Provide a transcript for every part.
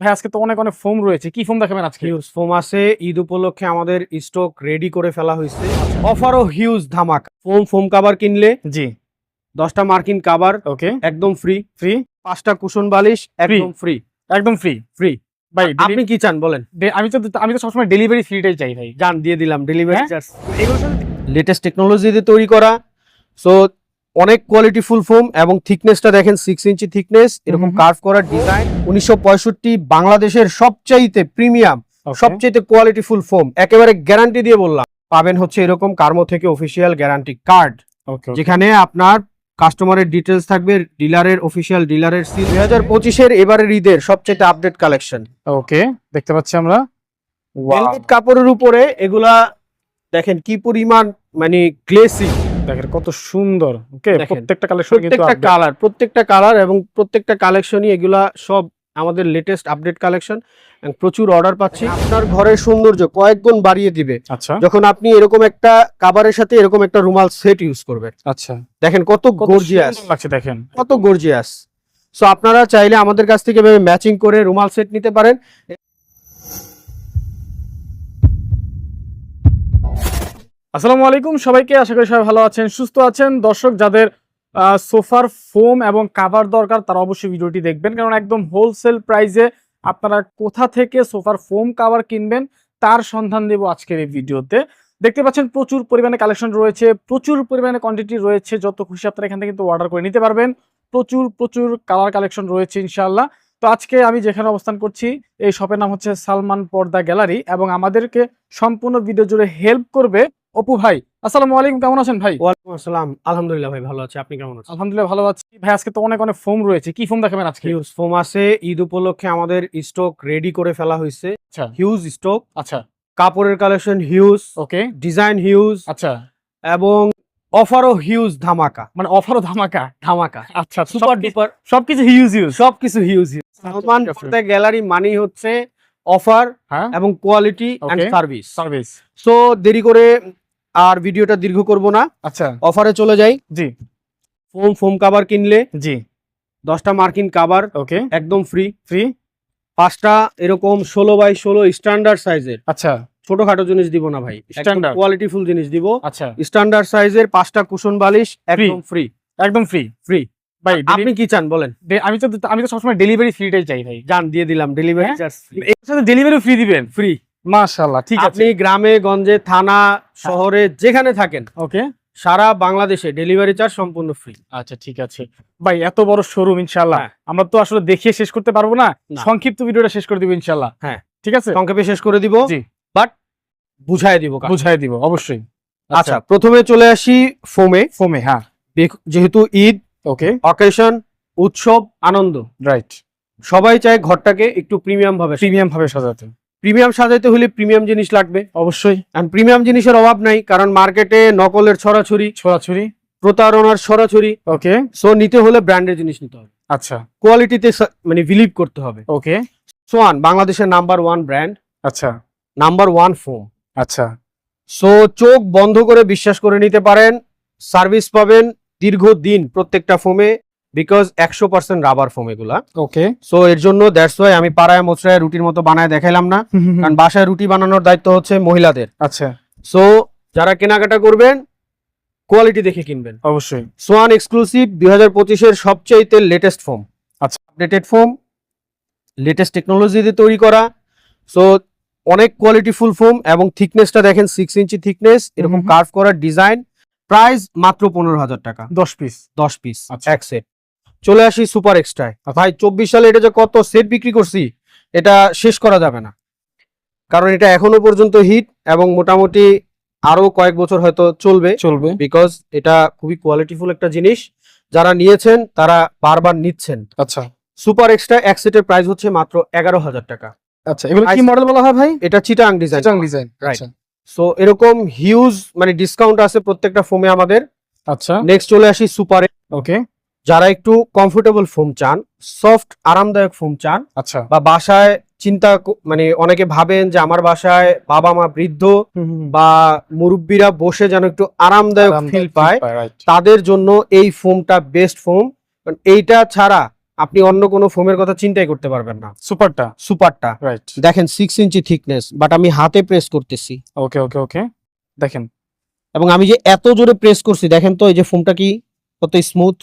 ভাই আজকে তো অনেক অনেক ফোম রয়েছে। কি ফোম দেখাবেন আজকে? হিউজ ফোম আছে। ঈদ উপলক্ষে আমাদের স্টক রেডি করে ফেলা হয়েছে। অফারও হিউজ ধামাকা। ফোম ফোম কাভার কিনলে জি। দশটা মার্কিন কাভার ওকে একদম ফ্রি ফ্রি পাঁচটা কুশন বালিশ একদম ফ্রি একদম ফ্রি ফ্রি ভাই আপনি কি চান বলেন? আমি তো আমি তো সবসময় ডেলিভারি ফ্রিটাই চাই ভাই। জান দিয়ে দিলাম। ডেলিভারি হ্যাঁ? চার্জ এগুলোর সাথে লেটেস্ট টেকনোলজি দিয়ে তৈরি করা। সো অনেক কোয়ালিটি ফুল ফোম এবং থিকনেসটা দেখেন সিক্স ইঞ্চি থিকনেস এরকম। কার্ভ করা ডিজাইন উনিশশো পঁয়ষট্টি বাংলাদেশের সবচাইতে প্রিমিয়াম. সবচেয়ে কোয়ালিটি ফুল ফোম একেবারে গ্যারান্টি দিয়ে বললাম পাবেন হচ্ছে এরকম কার্মো থেকে অফিসিয়াল গ্যারান্টি কার্ড. যেখানে আপনার কাস্টমারের ডিটেলস থাকবে ডিলারের অফিসিয়াল ডিলারের সিল দুই হাজার পঁচিশের এবারের ঈদের সবচেয়ে আপডেট কালেকশন ওকে দেখতে পাচ্ছি আমরা। কাপড়ের উপরে এগুলা দেখেন কি পরিমাণ মানে গ্লেসি দেখেন কত সুন্দর ওকে প্রত্যেকটা কালেকশন কিন্তু প্রত্যেকটা কালার প্রত্যেকটা কালার এবং প্রত্যেকটা কালেকশনই এগুলা সব আমাদের লেটেস্ট আপডেট কালেকশন প্রচুর অর্ডার পাচ্ছি। আপনার ঘরের সৌন্দর্য কয়েক গুণ বাড়িয়ে দিবে। আচ্ছা। যখন আপনি এরকম একটা কাবারের সাথে এরকম একটা রুমাল সেট ইউজ করবেন। আচ্ছা। দেখেন কত গর্জিয়াস লাগছে দেখেন। কত গর্জিয়াস সো আপনারা চাইলে আমাদের কাছ থেকে ম্যাচিং করে রুমাল সেট নিতে পারেন। আসসালামু আলাইকুম, সবাইকে আশা করি সবাই ভালো আছেন, সুস্থ আছেন। দর্শক, যাদের সোফার ফোম এবং কাভার দরকার, তারা অবশ্যই ভিডিওটি দেখবেন। কারণ একদম হোলসেল প্রাইসে আপনারা কোথা থেকে সোফার ফোম কাভার কিনবেন, তার সন্ধান দেব আজকের এই ভিডিওতে। দেখতে পাচ্ছেন, প্রচুর পরিমাণে কালেকশন রয়েছে, প্রচুর পরিমাণে কোয়ান্টিটি রয়েছে। যত খুশি আপনারা এখান থেকে কিন্তু অর্ডার করে নিতে পারবেন। প্রচুর প্রচুর কালার কালেকশন রয়েছে, ইনশাআল্লাহ। তো আজকে আমি যেখানে অবস্থান করছি, এই শপের নাম হচ্ছে সালমান পর্দা গ্যালারি এবং আমাদেরকে সম্পূর্ণ ভিডিও জুড়ে হেল্প করবে অপু ভাই আসসালামু আলাইকুম কেমন আছেন ভাই? ওয়ালাইকুম আসসালাম। আলহামদুলিল্লাহ ভাই ভালো আছে। আপনি কেমন আছেন? আলহামদুলিল্লাহ ভালো আছি। ভাই আজকে তো অনেক অনেক ফোম রয়েছে। কি ফোম দেখাবেন আজকে? হিউজ ফোম আছে। ঈদ উপলক্ষে আমাদের স্টক রেডি করে ফেলা হয়েছে। আচ্ছা। হিউজ স্টক আচ্ছা। কাপড়ের collection huge okay design huge আচ্ছা। এবং অফারও হিউজ ধামাকা। মানে অফারও ধামাকা? ধামাকা। আচ্ছা সুপার সুপার ডুপার সবকিছু হিউজ হিউজ সবকিছু হিউজ হিউজ সালমান। পর্দা গ্যালারি মানি হচ্ছে অফার হ্যাঁ। এবং quality and service service so দেরি করে আর ভিডিওটা দীর্ঘ করব না। আচ্ছা। অফারে চলে যাই। জি। ফোম ফোম কাভার কিনলে জি। দশটা মার্কিন কাভার ওকে। একদম ফ্রি ফ্রি পাঁচটা এরকম ষোলো বাই ষোলো স্ট্যান্ডার্ড সাইজের আচ্ছা। ছোটখাটো জিনিস দিব না ভাই। Standard. কোয়ালিটি ফুল জিনিস দিব। আচ্ছা। স্ট্যান্ডার্ড সাইজের পাঁচটা কুশন বালিশ একদম ফ্রি একদম ফ্রি ফ্রি ভাই আপনি কি চান বলেন? আমি তো আমি তো সবসময় ডেলিভারি ফ্রিটাই চাই ভাই। জান দিয়ে দিলাম। ডেলিভারি? চার্জ এর সাথে ডেলিভারি ফ্রি দিবেন? ফ্রি মাশাআল্লাহ ঠিক আছে। আপনি গ্রামে গঞ্জে থানা শহরে যেখানে থাকেন ওকে। সারা বাংলাদেশে ডেলিভারি চার্জ সম্পূর্ণ ফ্রি। আচ্ছা ঠিক আছে। ভাই এত বড় শোরুম ইনশাআল্লাহ। হ্যাঁ। আমরা তো আসলে দেখিয়ে শেষ করতে পারব না। সংক্ষিপ্ত ভিডিওটা শেষ করে দিব ইনশাআল্লাহ। হ্যাঁ। ঠিক আছে? সংক্ষেপে শেষ করে দিব জি। বাট বুঝাই দিব। বুঝাই দিব অবশ্যই। আচ্ছা প্রথমে চলে আসি ফোমে। ফোমে হ্যাঁ। যেহেতু ঈদ ওকে। অকেশন উৎসব আনন্দ। রাইট। সবাই চায় ঘরটাকে একটু প্রিমিয়াম ভাবে প্রিমিয়াম ভাবে সাজাতে। প্রিমিয়াম সাজাইতে হলে প্রিমিয়াম জিনিস লাগবে অবশ্যই। আর প্রিমিয়াম জিনিসের অভাব নাই কারণ মার্কেটে নকলের ছড়াছড়ি ছড়াছড়ি। প্রতারণার ছড়াছড়ি। ওকে সো নিতে হলে ব্র্যান্ডের জিনিস নিতে হবে। আচ্ছা। কোয়ালিটিতে মানে বিলিভ করতে হবে। ওকে সোয়ান বাংলাদেশের নাম্বার ওয়ান ব্র্যান্ড আচ্ছা। নাম্বার ওয়ান ফোম আচ্ছা। সো চোখ বন্ধ করে বিশ্বাস করে নিতে পারেন সার্ভিস পাবেন দীর্ঘদিন প্রত্যেকটা ফোমে বিকজ একশো পার্সেন্ট রাবার ফোম এগুলা। ওকে সো এর জন্য দ্যাটস ওয়াই আমি পাড়ায় মোচড়ায় রুটির মতো বানায় দেখাইলাম না। কারণ বাসায় রুটি বানানোর দায়িত্ব হচ্ছে মহিলাদের। আচ্ছা। সো যারা কেনাকাটা করবেন কোয়ালিটি দেখে কিনবেন। অবশ্যই। সোয়ান এক্সক্লুসিভ দুই হাজার পঁচিশের সবচাইতে লেটেস্ট ফোম আচ্ছা। আপডেটেড ফোম লেটেস্ট টেকনোলজি দিয়ে তৈরি করা। সো অনেক কোয়ালিটি ফুল ফোম এবং থিকনেসটা দেখেন সিক্স ইঞ্চি থিকনেস এরকম। কার্ভ করা ডিজাইন প্রাইস মাত্র পনেরো হাজার টাকা। দশ পিস দশ পিস আচ্ছা। এক সেট চলে আসি সুপার এক্সট্রায় ভাই চব্বিশ সালে এটা যে কত সেট বিক্রি করছি এটা শেষ করা যাবে না। কারণ এটা এখনও পর্যন্ত হিট এবং মোটামুটি আরও কয়েক বছর হয়তো চলবে। চলবে। বিকজ এটা খুবই কোয়ালিটিফুল একটা জিনিস। যারা নিয়েছেন তারা বারবার নিচ্ছেন। আচ্ছা। সুপার এক্সট্রা এক সেটের প্রাইস হচ্ছে মাত্র এগারো হাজার টাকা। আচ্ছা এগুলো কি মডেল বলা হয় ভাই? এটা চিটাং ডিজাইন চিটাং ডিজাইন. আচ্ছা। সো এরকম হিউজ মানে ডিসকাউন্ট আছে প্রত্যেকটা ফোমে আমাদের। আচ্ছা। নেক্সট চলে আসি সুপার ওকে যারা একটু কমফোর্টেবল ফোম চান সফট আরামদায়ক ফোম চান আচ্ছা। বা বাসায় চিন্তা মানে অনেকে ভাবেন যে আমার বাসায় বাবা মা বৃদ্ধ বা মুরব্বীরা বসে যেন একটু আরামদায়ক ফিল পায় তাদের জন্য এই ফোমটা বেস্ট ফোম কারণ এইটা ছাড়া আপনি অন্য কোনো ফোমের কথা চিন্তাই করতে পারবেন না। সুপারটা সুপারটা রাইট দেখেন সিক্স ইঞ্চি থিকনেস বাট আমি হাতে প্রেস করতেছি। ওকে ওকে ওকে দেখেন। এবং আমি যে এত জোরে প্রেস করছি দেখেন তো এই যে ফোমটা কি কত স্মুথ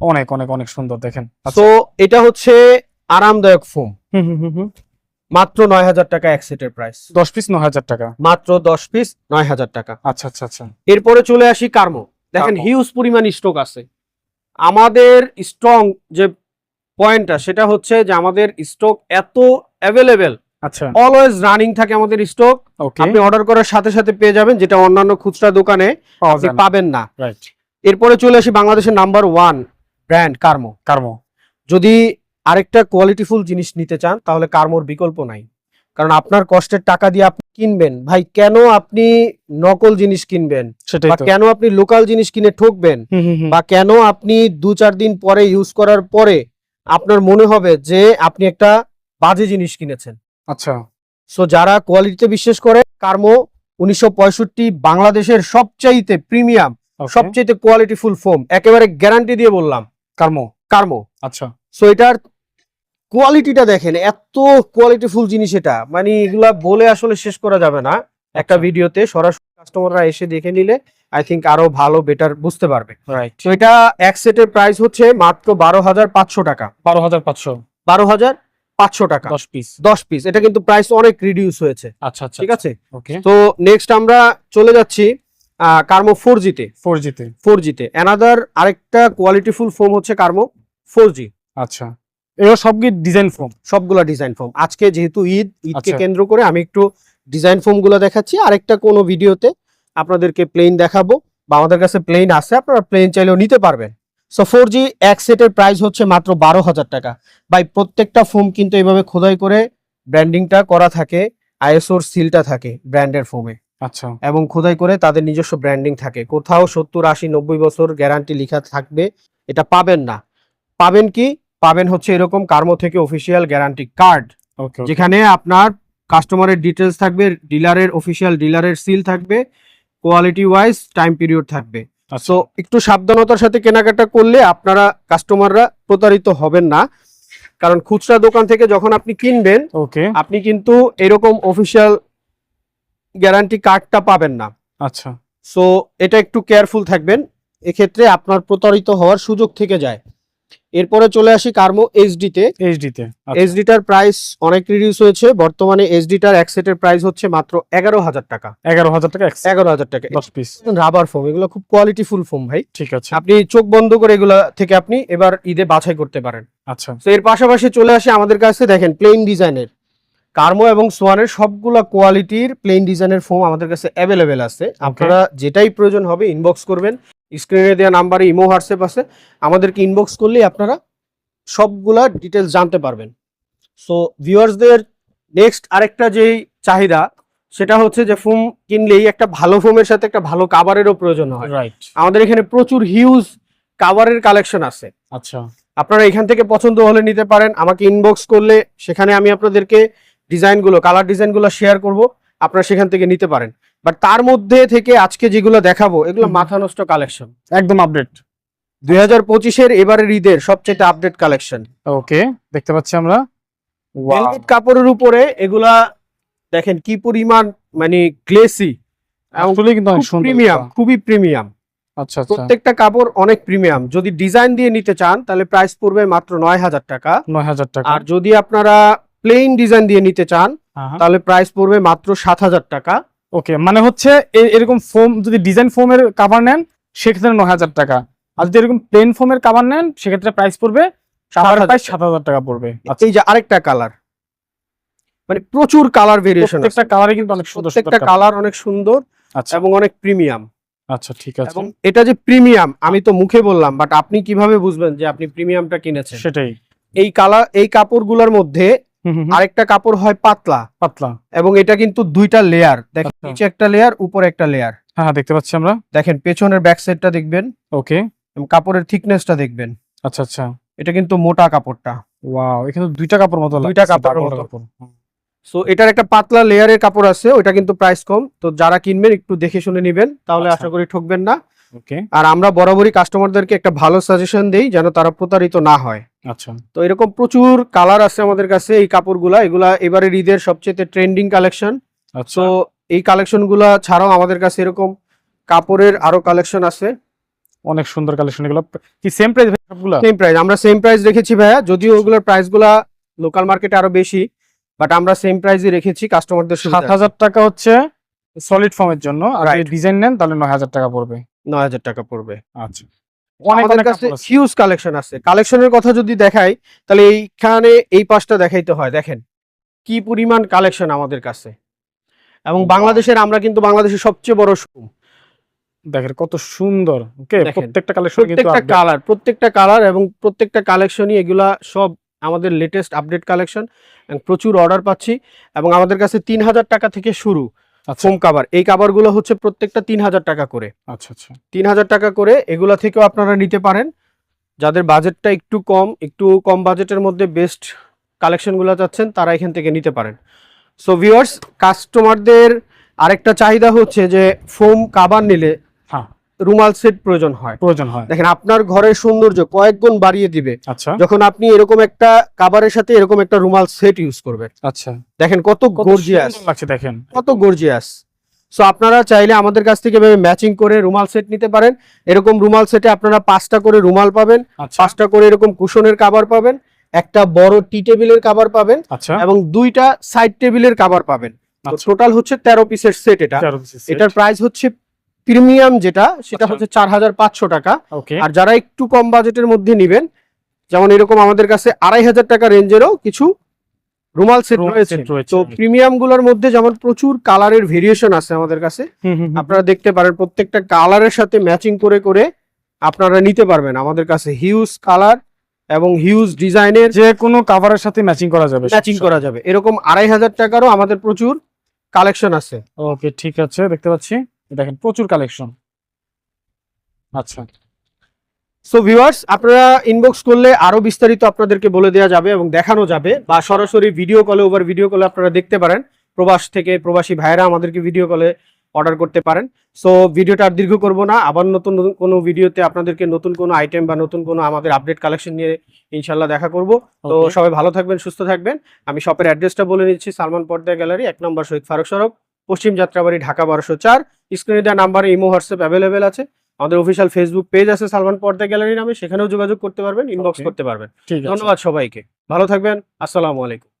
অনেক অনেক অনেক সুন্দর দেখেন। আচ্ছা। তো এটা হচ্ছে আরামদায়ক ফোম। মাত্র নয় হাজার টাকা এক সেটের প্রাইস দশ পিস নয় হাজার টাকা। মাত্র দশ পিস নয় হাজার টাকা। আচ্ছা আচ্ছা আচ্ছা। এরপরে চলে আসি কার্মো। দেখেন হিউজ পরিমাণ স্টক আছে। আমাদের স্ট্রং যে পয়েন্টটা সেটা হচ্ছে যে আমাদের স্টক এত অ্যাভেলেবেল আচ্ছা। অলওয়েজ রানিং থাকে আমাদের স্টক আপনি অর্ডার করার সাথে সাথে পেয়ে যাবেন যেটা অন্যান্য খুচরা দোকানে আপনি পাবেন না। রাইট এরপরে চলে আসি বাংলাদেশের number one brand Karmo Karmo যদি আরেকটা কোয়ালিটিফুল জিনিস নিতে চান তাহলে কার্মোর বিকল্প নাই। কারণ আপনার কষ্টের টাকা দিয়ে আপনি কিনবেন। ভাই কেন আপনি নকল জিনিস কিনবেন? বা কেন আপনি লোকাল জিনিস কিনে ঠকবেন? বা কেন আপনি দু চার দিন পরে ইউজ করার পরে আপনার মনে হবে যে আপনি একটা বাজে জিনিস কিনেছেন? আচ্ছা। সো যারা কোয়ালিটিতে বিশ্বাস করে কার্মো উনিশশো পঁয়ষট্টি বাংলাদেশের সবচাইতে প্রিমিয়াম সবচাইতে কোয়ালিটিফুল ফোম একেবারে গ্যারান্টি দিয়ে বললাম। কার্মো? কার্মো। আচ্ছা। সো এটার কোয়ালিটিটা দেখেন এত কোয়ালিটিফুল জিনিস এটা। মানে এগুলা বলে আসলে শেষ করা যাবে না। একটা আচ্ছা। ভিডিওতে সরাসরি কাস্টমাররা এসে দেখে নিলে আই থিঙ্ক আরও ভালো বেটার বুঝতে পারবে। রাইট তো এটা এক সেটের প্রাইস হচ্ছে মাত্র বারো হাজার পাঁচশো টাকা। বারো হাজার পাঁচশো। বারো হাজার পাঁচশো টাকা। দশ পিস দশ পিস এটা কিন্তু প্রাইস অনেক রিডিউস হয়েছে। আচ্ছা আচ্ছা ঠিক আছে? তো নেক্সট আমরা চলে যাচ্ছি কার্মো ফোর জিতে ফোর জিতে ফোর জিতে অ্যানাদার আরেকটা কোয়ালিটিফুল ফোম হচ্ছে কার্মো ফোর জি আচ্ছা। এগুলো সব কি ডিজাইন ফোম সবগুলা ডিজাইন ফোম আজকে যেহেতু ঈদ ঈদকে আচ্ছা। কেন্দ্র করে আমি একটু ডিজাইন ফোমগুলো দেখাচ্ছি। আরেকটা কোনো ভিডিওতে আপনাদেরকে প্লেন দেখাবো বা আমাদের কাছে প্লেন আছে আপনারা প্লেন চাইলেও নিতে পারবেন। সো ফোর জি এক সেটের প্রাইস হচ্ছে মাত্র বারো হাজার টাকা। ভাই প্রত্যেকটা ফোম কিন্তু এইভাবে খোদাই করে ব্র্যান্ডিংটা করা থাকে আইএসওর সিলটা থাকে ব্র্যান্ডের ফোমে আচ্ছা। এবং খোদাই করে তাদের নিজস্ব ব্র্যান্ডিং থাকে। কোথাও সত্তর আশি নব্বই বছর গ্যারান্টি লেখা থাকবে এটা পাবেন না। পাবেন কি? পাবেন হচ্ছে এরকম কার্মো থেকে অফিসিয়াল গ্যারান্টি কার্ড ওকে যেখানে আপনার কাস্টমারের ডিটেলস থাকবে ডিলারের অফিসিয়াল ডিলারের সিল থাকবে কোয়ালিটি ওয়াইজ টাইম পিরিয়ড থাকবে। আচ্ছা। সো একটু সাবধানতার সাথে কেনাকাটা করলে আপনারা কাস্টমাররা প্রতারিত হবেন না। কারণ খুচরা দোকান থেকে যখন আপনি কিনবেন ওকে। আপনি কিন্তু এরকম অফিসিয়াল গ্যারান্টি কার্ডটা পাবেন না। আচ্ছা। সো এটা একটু কেয়ারফুল থাকবেন। এক্ষেত্রে আপনার প্রতারিত হওয়ার সুযোগ থেকে যায়। এরপরে চলে আসি কার্মো এইচডিতে এইচডিতে এইচডিটার প্রাইস অনেক রিডিউস হয়েছে। বর্তমানে এইচডিটার এক সেটের প্রাইস হচ্ছে মাত্র এগারো হাজার টাকা। এগারো হাজার টাকা এগারো হাজার টাকা। দশ পিস রাবার ফোম এগুলো খুব কোয়ালিটিফুল ফোম ভাই। ঠিক আছে। আপনি চোখ বন্ধ করে এগুলা থেকে আপনি এবার ঈদে বাছাই করতে পারেন। আচ্ছা। তো এর পাশাপাশি চলে আসে আমাদের কাছে। দেখেন প্লেন ডিজাইনের কার্মো এবং সোয়ানের সবগুলা কোয়ালিটির প্লেন ডিজাইনের ফোম আমাদের কাছে অ্যাভেলেবেল আছে। আপনারা যেটাই প্রয়োজন হবে ইনবক্স করবেন। স্ক্রিনে দেওয়া নাম্বারে ইমো হোয়াটসঅ্যাপ আছে। আমাদেরকে ইনবক্স করলেই আপনারা সবগুলা ডিটেলস জানতে পারবেন। সো ভিউয়ার্সদের নেক্সট আরেকটা যেই চাহিদা সেটা হচ্ছে যে ফোম কিনলেই একটা ভালো ফোমের সাথে একটা ভালো কাভারেরও প্রয়োজন হয়। রাইট আমাদের এখানে প্রচুর হিউজ কাভারের কালেকশন আছে। আচ্ছা। আপনারা এখান থেকে পছন্দ হলে নিতে পারেন। আমাকে ইনবক্স করলে সেখানে আমি আপনাদেরকে ডিজাইনগুলো কালার ডিজাইনগুলো শেয়ার করব আপনারা সেখান থেকে নিতে পারেন। বাট তার মধ্যে থেকে আজকে যেগুলো দেখাবো এগুলো মাথা নষ্ট কালেকশন একদম আপডেট দুই হাজার পঁচিশের এবারের ঈদের সবচেয়ে আপডেট কালেকশন ওকে দেখতে পাচ্ছি আমরা। ভেলভেট কাপড়ের উপরে এগুলা দেখেন কি পরিমাণ মানে গ্লেসি প্রিমিয়াম খুবই প্রিমিয়াম আচ্ছা আচ্ছা। প্রত্যেকটা কাপড় অনেক প্রিমিয়াম যদি ডিজাইন দিয়ে নিতে চান তাহলে প্রাইস পড়বে মাত্র নয় হাজার টাকা। নয় হাজার টাকা। আর যদি আপনারা প্লেন ডিজাইন দিয়ে নিতে চান। তাহলে প্রাইস পড়বে মাত্র সাত হাজার টাকা। ওকে মানে হচ্ছে এরকম ফোম যদি ডিজাইন ফোমের কাভার নেন সেক্ষেত্রে নয় হাজার টাকা। আর যদি এরকম প্লেন ফোমের কাভার নেন সেক্ষেত্রে প্রাইস পড়বে কাভার 7,000 প্রাইস সাত হাজার টাকা পড়বে। আচ্ছা। এই যে আরেকটা কালার মানে প্রচুর কালার ভেরিয়েশন প্রত্যেকটা কালারে কিন্তু অনেক সুন্দর প্রত্যেকটা কালার অনেক সুন্দর আচ্ছা। এবং অনেক প্রিমিয়াম আচ্ছা ঠিক আছে। এবং এটা যে প্রিমিয়াম আমি তো মুখে বললাম বাট আপনি কীভাবে বুঝবেন যে আপনি প্রিমিয়ামটা কিনেছেন? সেটাই। এই কালার এই কাপড়গুলোর মধ্যে। আরেকটা কাপড় হয় পাতলা। পাতলা। এবং এটা কিন্তু দুইটা লেয়ার দেখেন আচ্ছা। নিচে একটা লেয়ার উপরে একটা লেয়ার হ্যাঁ হ্যাঁ দেখতে পাচ্ছি আমরা। দেখেন পেছনের ব্যাক সাইডটা দেখবেন। ওকে এবং কাপড়ের থিকনেসটা দেখবেন। আচ্ছা আচ্ছা। এটা কিন্তু মোটা কাপড়টা। ওয়াও এখানে দুইটা কাপড় মতো দুইটা মতো। কাপড়। সো এটার একটা পাতলা লেয়ারের কাপড় আছে ওটা কিন্তু প্রাইস কম। তো যারা কিনবেন একটু দেখে শুনে নেবেন তাহলে আচ্ছা। আশা করি ঠকবেন না। ওকে আর আমরা বরাবরই কাস্টমারদেরকে একটা ভালো সাজেশন দেই যেন তারা প্রতারিত না হয়। আচ্ছা। তো এরকম প্রচুর কালার আছে আমাদের কাছে এই কাপড়গুলা। এগুলা এবারে ঈদের সবচেয়ে ট্রেন্ডিং কালেকশন তো এই কালেকশনগুলা ছাড়াও আমাদের কাছে এরকম কাপড়ের আরও কালেকশন আছে। অনেক সুন্দর কালেকশন এগুলো। কি সেম প্রাইস সবগুলো? সেম প্রাইস আমরা সেম প্রাইস রেখেছি ভাইয়া। যদিও ওগুলোর প্রাইসগুলা লোকাল মার্কেটে আরও বেশি বাট আমরা সেম প্রাইসই রেখেছি কাস্টমারদের সাত হাজার টাকা হচ্ছে সলিড ফর্মের জন্য। আর ডিজাইন নেন তাহলে নয় হাজার টাকা পড়বে। নয় হাজার টাকা পড়বে। আচ্ছা। আমাদের অনেক কাছে হিউজ কালেকশন আছে। কালেকশনের কথা যদি দেখাই তাহলে এইখানে এই পাশটা দেখাইতে হয় দেখেন। কি পরিমাণ কালেকশন আমাদের কাছে। এবং বাংলাদেশের আমরা কিন্তু বাংলাদেশের সবচেয়ে বড় শোরুম দেখেন কত সুন্দর ওকে প্রত্যেকটা কালেকশন প্রত্যেকটা কালার প্রত্যেকটা কালার এবং প্রত্যেকটা কালেকশনই এগুলা সব আমাদের লেটেস্ট আপডেট কালেকশন প্রচুর অর্ডার পাচ্ছি। এবং আমাদের কাছে তিন হাজার টাকা থেকে শুরু। ফোম কাভার এই কাভারগুলো হচ্ছে প্রত্যেকটা তিন হাজার টাকা করে। আচ্ছা আচ্ছা। তিন হাজার টাকা করে এগুলা থেকেও আপনারা নিতে পারেন। যাদের বাজেটটা একটু কম একটু কম বাজেটের মধ্যে বেস্ট কালেকশনগুলো চাচ্ছেন তারা এখান থেকে নিতে পারেন। সো ভিউয়ার্স কাস্টমারদের আরেকটা চাহিদা হচ্ছে যে ফোম কাভার নিলে রুমাল সেট প্রয়োজন হয়। প্রয়োজন হয়। দেখেন আপনার ঘরের সৌন্দর্য কয়েক গুণ বাড়িয়ে দিবে আচ্ছা। যখন আপনি এরকম একটা কাভারের সাথে এরকম একটা রুমাল সেট ইউজ করবেন। আচ্ছা। দেখেন কত গর্জিয়াস লাগছে দেখেন। কত গর্জিয়াস সো আপনারা চাইলে আমাদের কাছ থেকে ম্যাচিং করে রুমাল সেট নিতে পারেন। এরকম রুমাল সেটে আপনারা পাঁচটা করে রুমাল পাবেন আচ্ছা। পাঁচটা করে এরকম কুশনের কাভার পাবেন একটা বড় টি টেবিলের কাভার পাবেন আচ্ছা। এবং দুইটা সাইড টেবিলের কাভার পাবেন। আচ্ছা। টোটাল হচ্ছে তেরো পিসের সেট এটা। এটার প্রাইস হচ্ছে প্রিমিয়াম যেটা সেটা আচ্ছা। হচ্ছে চার হাজার পাঁচশো টাকা। আর যারা একটু কম বাজেটের মধ্যে নিবেন যেমন এরকম আমাদের কাছে আড়াই হাজার টাকা রেঞ্জেরও কিছু রুমাল সেট রয়েছে। তো প্রিমিয়ামগুলোর মধ্যে যেমন প্রচুর কালারের ভেরিয়েশন আছে আমাদের কাছে। আপনারা দেখতে পারেন প্রত্যেকটা কালারের সাথে ম্যাচিং করে করে আপনারা নিতে পারবেন আমাদের কাছে হিউজ কালার এবং হিউজ ডিজাইনের যে কোনো কাভারের সাথে ম্যাচিং করা যাবে। ম্যাচিং করা যাবে। এরকম আড়াই হাজার টাকারও আমাদের প্রচুর কালেকশন আছে। ওকে ঠিক আছে দেখতে পাচ্ছি। দেখেন প্রচুর কালেকশন আচ্ছা। সো ভিউয়ার্স আপনারা ইনবক্স করলে আরও বিস্তারিত আপনাদেরকে বলে দেওয়া যাবে এবং দেখানো যাবে বা সরাসরি ভিডিও কলে ওভার ভিডিও কলে আপনারা দেখতে পারেন। প্রবাস থেকে প্রবাসী ভাইরা আমাদেরকে ভিডিও কলে অর্ডার করতে পারেন। সো ভিডিওটা আর দীর্ঘ করব না। আবার নতুন নতুন কোনো ভিডিওতে আপনাদেরকে নতুন কোনো আইটেম বা নতুন কোনো আমাদের আপডেট কালেকশন নিয়ে ইনশাল্লাহ দেখা করব। তো সবাই ভালো থাকবেন সুস্থ থাকবেন। আমি শপের অ্যাড্রেসটা বলে নিচ্ছি সালমান পর্দা গ্যালারি এক নম্বর শহীদ ফারুক সড়ক। পশ্চিম যাত্রাবাড়ি ঢাকা বারোশো চার। স্ক্রিনে দেওয়া নাম্বারে ইমো হোয়াটসঅ্যাপ অ্যাভেলেবেল আছে। আমাদের অফিসিয়াল ফেসবুক পেজ আছে সালমান পর্দা গ্যালারি নামে। সেখানেও যোগাযোগ করতে পারবেন ইনবক্স. করতে পারবেন। ধন্যবাদ সবাইকে। ভালো থাকবেন। আসসালামু আলাইকুম।